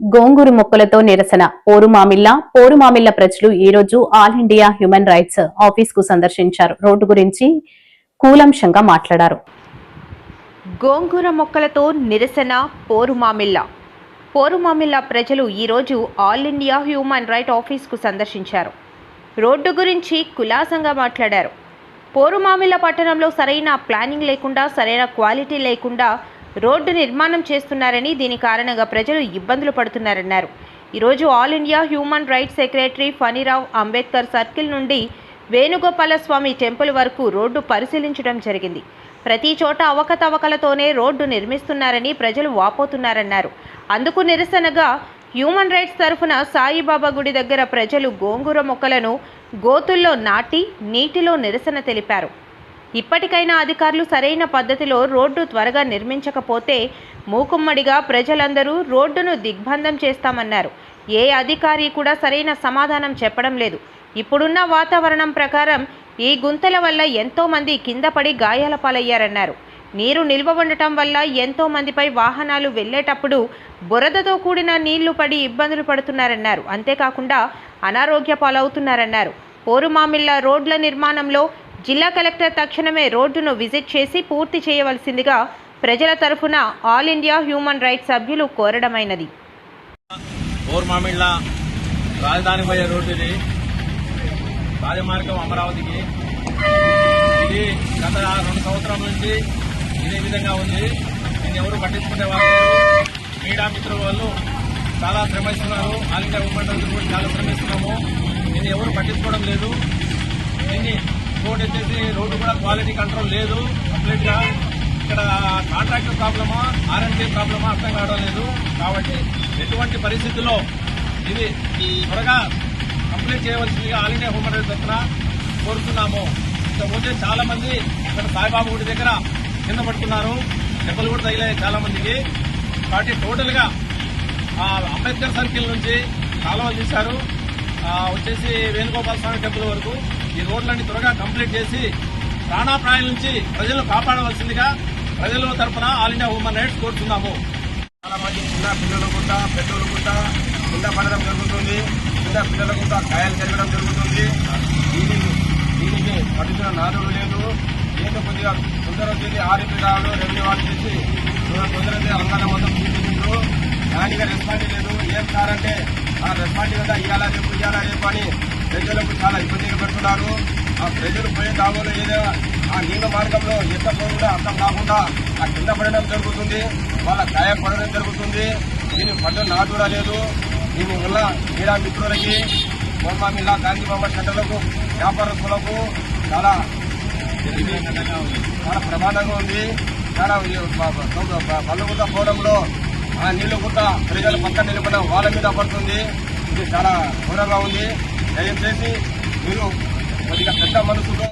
గోంగూరు మొక్కలతో నిరసన. పోరుమామిల్ల పోరుమామిల్ల ప్రజలు ఈ రోజు ఆల్ ఇండియా హ్యూమన్ రైట్స్ ఆఫీస్కు సందర్శించారు. రోడ్డు గురించి కూలంశంగా మాట్లాడారు. గోంగూర మొక్కలతో నిరసన పోరుమామిల్ల పోరుమామిల్ల ప్రజలు ఈరోజు ఆల్ ఇండియా హ్యూమన్ రైట్ ఆఫీస్కు సందర్శించారు. రోడ్డు గురించి కులాసంగా మాట్లాడారు. పోరుమామిల్ల పట్టణంలో సరైన ప్లానింగ్ లేకుండా సరైన క్వాలిటీ లేకుండా రోడ్డు నిర్మాణం చేస్తున్నారని దీని కారణంగా ప్రజలు ఇబ్బందులు పడుతున్నారన్నారు. ఈరోజు all India human rights secretary Phanirao Ambedkar circle నుండి వేణుగోపాల స్వామి టెంపుల్ వరకు రోడ్డు పరిశీలించడం జరిగింది. ప్రతి చోట అవకతవకలతోనే రోడ్డు నిర్మిస్తున్నారని ప్రజలు వాపోతున్నారన్నారు. అందుకు నిరసనగా హ్యూమన్ రైట్స్ తరఫున సాయిబాబా గుడి దగ్గర ప్రజలు గోంగూర మొక్కలను గోతుల్లో నాటి నీటిలో నిరసన తెలిపారు. ఇప్పటికైనా అధికారులు సరైన పద్ధతిలో రోడ్డు త్వరగా నిర్మించకపోతే మూకుమ్మడిగా ప్రజలందరూ రోడ్డును దిగ్బంధం చేస్తామన్నారు. ఏ అధికారి కూడా సరైన సమాధానం చెప్పడం లేదు. ఇప్పుడున్న వాతావరణం ప్రకారం ఈ గుంతల వల్ల ఎంతోమంది కింద పడి గాయాల పాలయ్యారన్నారు. నీరు నిల్వ ఉండటం వల్ల ఎంతో మందిపై వాహనాలు వెళ్ళేటప్పుడు బురదతో కూడిన నీళ్ళు పడి ఇబ్బందులు పడుతున్నారన్నారు. అంతేకాకుండా అనారోగ్య పాలవుతున్నారన్నారు. పోరుమామిళ్ళ రోడ్ల నిర్మాణంలో జిల్లా కలెక్టర్ తక్షణమే రోడ్డును విజిట్ చేసి పూర్తి చేయవలసిందిగా ప్రజల తరఫున ఆల్ ఇండియా హ్యూమన్ రైట్స్ సభ్యులు కోరడమైనది. ఓర్మామిళ్ళ రాజధాని పోయే రోడ్డు ఇది రాజమార్గం అమరావతికి. ఇది గత రెండు సంవత్సరాల నుంచి ఇదే విధంగా ఉంది. దీన్ని ఎవరు పట్టించుకునే వాళ్ళు లేరు. మిత్రుల వాళ్ళు చాలా శ్రమిస్తున్నారు. ఆల్ ఇండియా ఉమెన్ కూడా చాలా శ్రమిస్తున్నాము. దీన్ని ఎవరు పట్టించుకోవడం లేదు. దీన్ని రోడ్ వచ్చేసి రోడ్డు కూడా క్వాలిటీ కంట్రోల్ లేదు కంప్లీట్గా ఇక్కడ కాంట్రాక్టర్ ప్రాబ్లమా ఆర్ఎన్టీ ప్రాబ్లమా అర్థం కావడం లేదు. కాబట్టి ఎటువంటి పరిస్థితుల్లో ఇది ఈ త్వరగా కంప్లీట్ చేయవలసిందిగా ఆల్ ఇండియా హ్యూమన్ తరఫున కోరుతున్నాము. ఇకపోతే చాలా మంది ఇక్కడ సాయిబాబు గుడి దగ్గర కింద పడుతున్నారు. దెబ్బలు కూడా తగిలాయి చాలా మందికి కాబట్టి టోటల్గా అంబేద్కర్ సర్కిల్ నుంచి కాలువలు తీశారు. వచ్చేసి వేణుగోపాల స్వామి టెంపుల్ వరకు ఈ రోడ్లన్నీ త్వరగా కంప్లీట్ చేసి ప్రాణాప్రాయం నుంచి ప్రజలను కాపాడవలసిందిగా ప్రజల తరఫున ఆల్ ఇండియా హ్యూమన్ రైట్స్ కోరుతున్నాము చాలా మంది చిన్న పిల్లలు కూడా పెద్దలు కూడా కింద పడడం జరుగుతుంది. చిన్న పిల్లలు కూడా గాయాలు జరగడం జరుగుతుంది. దీనికి దీనికి పట్టుకున్న నాదుడు లేదు ఏదో కొద్దిగా తొందర వచ్చేది ఆర్ఎంపీ రావడం రెవెన్యూ వాళ్ళు చేసి తొందరగా అంగన మొత్తం తీసుకుంటారు దానిగా రెస్పాండ్ లేదు. ఏం ఆ రెస్పాండ్ కదా ఇవ్వాలా రేపు ఇవ్వాలా రేపు అని ప్రజలకు చాలా ఇబ్బందిగా పెడుతున్నారు. ఆ ప్రజలు పోయే దాబోలో ఏదో ఆ నీళ్ళ మార్గంలో ఎంత పోకుండా అర్థం కాకుండా ఆ కింద పడడం జరుగుతుంది వాళ్ళ గాయపడడం జరుగుతుంది. దీని పంట నాటుడా లేదు దీని వల్ల క్రీడా మిత్రులకి బొమ్మిల్లా గాంధీ బొమ్మ సెంటర్లకు వ్యాపారస్తులకు చాలా చాలా ప్రమాదంగా ఉంది. చాలా పళ్ళు కూడా పోవడంలో ఆ నీళ్ళు కూడా ప్రజల పక్కన నిలబడడం వాళ్ళ మీద పడుతుంది. ఇది చాలా ఘోరంగా ఉంది. దయచేసి మీరు కొద్దిగా పెద్ద మనసుతో